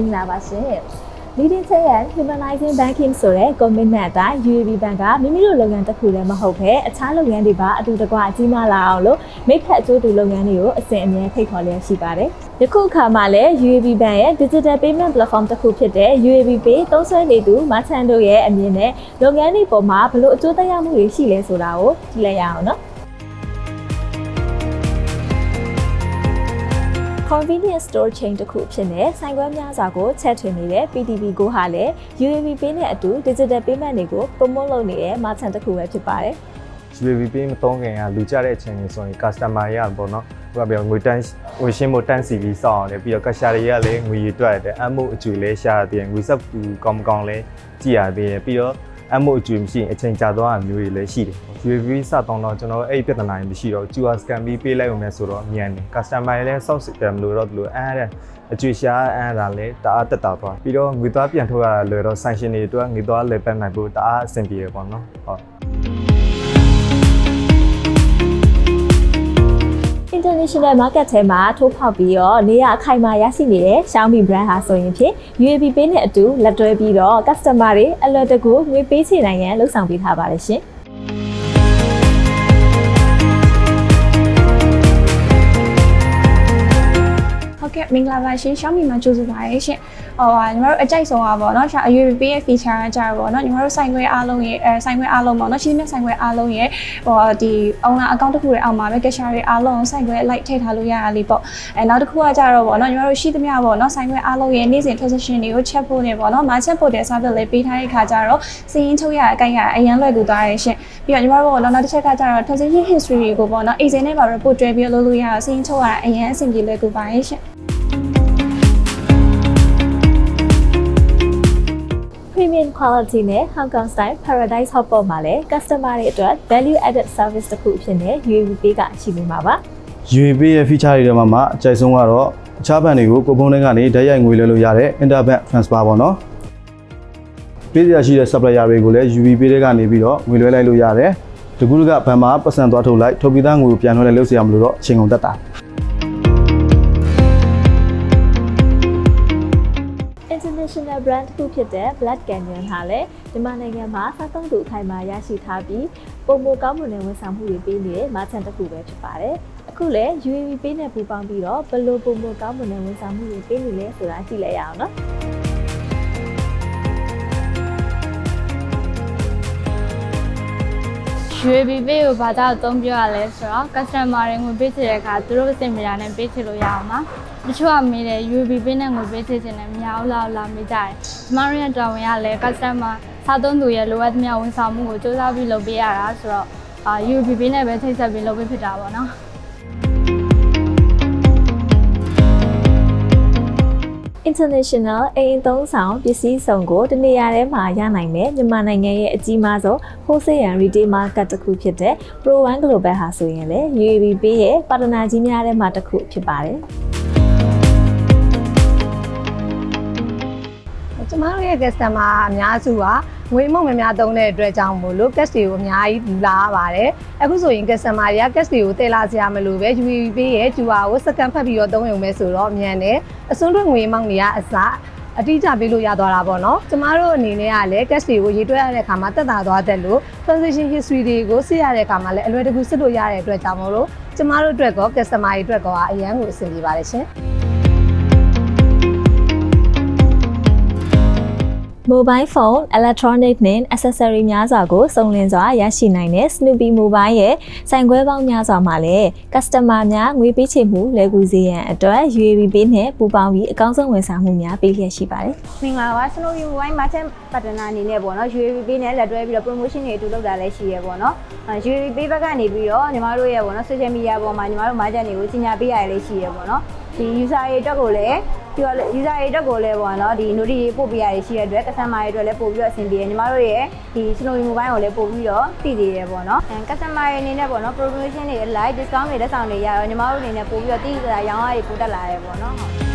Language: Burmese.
င်္ဂလာပါရှင် Leading Chain and Humanizing Banking ဆိုတဲ့ commitment အတိုင်း UAB Bank ကမိမိတို့လုပ်ငန်းတစ်ခုလည်းမဟုတ်ဘဲအခြားလုပ်ငန်းတွေပါအတူတကွအကြီးမားလာအောင်လို့မိတ်ဖက်အကျိုးတူလုပ်ငန်းတွေကိုအစဉ်အမြဲဖိတ်ခေါ်လျက်ရှိပါတယ်။ယခုအခါမှာလည်း UAB Bank ရဲ့ Digital Payment Platform တစ်ခုဖြစ်တဲ့ UAB Pay သုံးစွဲနေသူ merchant တို့ရဲ့အမြင်နဲ့လုပ်ငန်းတွေပေါ်မှာဘယ်လိုအကျိုးသက်ရောက်မှုတွေရှိလဲဆိုတာကိုကြည့်လိုက်ရအောင်နော်။ convenience store chain တစ်ခုဖြစ်နေဆိုင်ခွဲများစွာကိုချက်ထွင်နေတဲ့ PTV Go ဟာလည်း UAV Pay နဲ့အတူ digital payment တွေကို promote လုပ်နေတဲ့ merchant တစ်ခုပဲဖြစ်ပါတယ် UAV ပေးမသုံးခင်ကလူကြတဲ့အချိန်ကြီးဆိုရင် customer ရပေါ့နော်ဟိုကပြောငွေတန်းငွေရှင်းဖို့တန်းစီပြီးစောင့်ရတယ်ပြီးတော့ cashier တွေကလည်းငွေရတွက်ရတယ်အမှုအကျူလည်းရှာရတယ်ငွေဆက်ကူကောင်းမကောင်းလည်းကြည့်ရသေးတယ်ပြီးတော့ အမှုအကျူမရှိရင်အချိန်ကြာသွားတာမျိုးတွေလည်းရှိတယ် UAV စတောင်းတော့ကျွန်တော်အဲ့ဒီပြဿနာတွေမရှိတော့ QR scan ပြီးပေးလိုက်ုံနဲ့ဆိုတော့မြန်တယ် customer တွေလည်းစောင့်စစ်တယ်မလို့တော့ဒီလိုအဲ့ဒါအကျွေရှာအဲ့ဒါလည်းတအားတက်တာသွားပြီးတော့ငွေသားပြန်ထုတ်ရတာလွယ်တော့ sanction တွေအတွက်ငွေသားလည်းပတ်နိုင်ဖို့တအားအဆင်ပြေရပေါ့နော်ဟုတ် international market ထဲမှာထိုးဖောက်ပြီးတော့နေရအခိုင်အမာရရှိနေတဲ့ Xiaomi brand ဟာဆိုရင်ဖြင့် UAV Pay နဲ့အတူလက်တွဲပြီးတော့ customer တွေအလွယ်တကူငွေပေးချေနိုင်ရန်လှုံ့ဆော်ပေးထားပါတယ်ရှင် ဟုတ်ကဲ့မင်္ဂလာပါရှင် Xiaomi မှာကြိုဆိုပါရရှင်ဟိုဟာညီမတို့အကြိုက်ဆုံးอ่ะဗောနော်အ UAP ရဲ့ feature ကကြတော့ဗောနော်ညီမတို့ဆိုင်ခွဲအားလုံးရဲ့အဲဆိုင်ခွဲအားလုံးဗောနော်ချင်းမြတ်ဆိုင်ခွဲအားလုံးရဲ့ဟိုဒီ owner account တစ်ခုရဲ့အောက်မှာပဲ cashier တွေအားလုံးဆိုင်ခွဲ like ထည့်ထားလို့ရတာလေးပေါ့အဲနောက်တစ်ခုကကြတော့ဗောနော်ညီမတို့ရှိသမျှဗောနော်ဆိုင်ခွဲအားလုံးရဲ့နေ့စဉ် transaction တွေကို check ဖို့နေဗောနော် market ပို့တဲ့ service လေးပေးထားတဲ့ခါကျတော့စီးရင်ချုပ်ရအကိုင်ရအရင်လွယ်ကူသွားရရှင်ပြီးတော့ညီမတို့ဗောနော်နောက်တစ်ချက်ကကြတော့ transaction history တွေကိုဗောနော် agent နဲ့ပါ report တွဲပြီးလုပ်လို့ရအောင်စီးရင်ချုပ်ရအရင်အဆင်ပြေလွယ်ကူပါရရှင် premium quality နဲ့ Hong Kong style paradise hotpot မှာလည်း customer တွေအတွက် value added service တစ်ခုအဖြစ်နဲ့ UAV Pay ကရှိနေမှာပါ UAP ရဲ့ feature တွေထဲမှာမှအကြိုက်ဆုံးကတော့အခြားဘဏ်တွေကိုကိုပုံးထဲကနေဓာတ်ရိုက်ငွေလွှဲလို့ရတဲ့ interbank transfer ပေါ့နော်ပေးရရှိတဲ့ supplier တွေကိုလည်း UAP တွေကနေပြီးတော့ငွေလွှဲလိုက်လို့ရတယ်တကူတကဘဏ်မှာပတ်စံသွားထုတ်လိုက်ထုတ်ပြီးသားငွေကိုပြန်လွှဲလိုက်လို့ဆရာမလို့တော့အချိန်ကုန်တက်တာ international brand တစ်ခုဖြစ်တဲ့ Black Canyon ဟာလည်းမြန်မာနိုင်ငံမှာစားသုံးသူအခိုင်အမာရရှိထားပြီးပုံမကောင်းမွန်တဲ့ဝန်ဆောင်မှုတွေပေးနေတဲ့ merchant တစ်ခုပဲဖြစ်ပါတယ်။အခုလည်း UAV Pay နဲ့ပူးပေါင်းပြီးတော့ဘယ်လိုပုံမကောင်းမွန်တဲ့ဝန်ဆောင်မှုတွေပေးနေလဲဆိုတာကြည့်လိုက်ရအောင်နော်။ UAB Pay ကိုဘာသာအသုံးပြရလဲဆိုတော့ customer တွေငွေပေးချင်တဲ့အခါသူတို့အဆင်ပြေတာနဲ့ပေးချင်လို့ရအောင်ပါတချို့ကမေးတယ် UAB Pay နဲ့ငွေပေးချင်တယ်မရဘူးလားလားမေးကြတယ်ကျမတို့ရဲ့တော်ဝင်ရလဲ customer စားသုံးသူရဲ့လိုအပ်သမျှဝန်ဆောင်မှုကိုစူးစမ်းပြီးလုပ်ပေးရတာဆိုတော့အာ UAB Pay နဲ့ပဲထိတ်ဆက်ပြီးလုပ်ပေးဖြစ်တာပေါ့နော် International အိမ်သုံးဆောင်ပစ္စည်းစုံကိုတနေရာထဲမှာရနိုင်တဲ့မြန်မာနိုင်ငံရဲ့အကြီးမားဆုံး wholesale and retail market တစ်ခုဖြစ်တဲ့ Pro One Global ဟာဆိုရင်လည်း UAB Pay ရဲ့ပါတနာကြီးများထဲမှာတစ်ခုဖြစ်ပါတယ်။ကျမတို့ရဲ့ customer အများစုက ငွေမုံမများသုံးတဲ့အတွက်ကြောင့်မို့လို့ cash တွေကိုအများကြီးယူလာရပါတယ်။အခုဆိုရင် customer တွေက cash တွေကိုတည်လာစရာမလိုပဲ UAB Pay ရဲ့ QR ကိုစကန်ဖတ်ပြီးတော့သုံးရုံပဲဆိုတော့မြန်တယ်။အစွန်းထွက်ငွေမောင်းတွေကအစအတိအကျပေးလို့ရသွားတာပေါ့နော်။ကျမတို့အနေနဲ့ကလည်း cash တွေကိုရေးတွက်ရတဲ့အခါမှာတက်တာသွားတယ်လို့ transaction history တွေကိုစစ်ရတဲ့အခါမှာလည်းအလွယ်တကူစစ်လို့ရတဲ့အတွက်ကြောင့်မို့လို့ကျမတို့အတွက်ကော customer တွေအတွက်ကောအရန်ကိုအဆင်ပြေပါတယ်ရှင်။ Mobile phone, electronic နဲ့ accessory များစွာကိုစုံလင်စွာရရှိနိုင်တဲ့ Snoopy Mobile ရဲ့ဆိုင်ခွဲပေါင်းများစွာမှာလည်း customer များငွေပေးချေမှုလဲကူစေရန်အတွက် UAB Pay နဲ့ပူးပေါင်းပြီးအကောင်းဆုံးဝန်ဆောင်မှုများပေးလျက်ရှိပါတယ်မင်္ဂလာပါ Snowy Mobile Merchant Partner အနေနဲ့ပေါ့နော် UAV Pay နဲ့လက်တွဲပြီးတော့ promotion တွေအတူလုပ်တာလည်းရှိရပေါ့နော်အဲ UAV Pay ဘက်ကနေပြီးတော့ညီမတို့ရဲ့ပေါ့နော် social media ပေါ်မှာညီမတို့ merchant တွေကိုကြီးညာပေးရလည်းရှိရပေါ့နော်ဒီ user တွေအတွက်ကိုလည်း ပြီးတော့ user တွေအတွက်ကိုလည်းပေါ့နော်ဒီ notice တွေပို့ပေးရရှိရတဲ့အတွက် customer တွေအတွက်လည်းပို့ပြီးတော့အဆင်ပြေတယ်ညီမတို့ရဲ့ဒီ Snowy Mobile ကိုလည်းပို့ပြီးတော့တည်သေးတယ်ပေါ့နော်အဲ customer တွေအနေနဲ့ပေါ့နော် promotion တွေ live discount တွေလက်ဆောင်တွေရတော့ညီမတို့အနေနဲ့ပို့ပြီးတော့တည်ကြတာရောင်းရည်ပို့တက်လာတယ်ပေါ့နော်ဟုတ်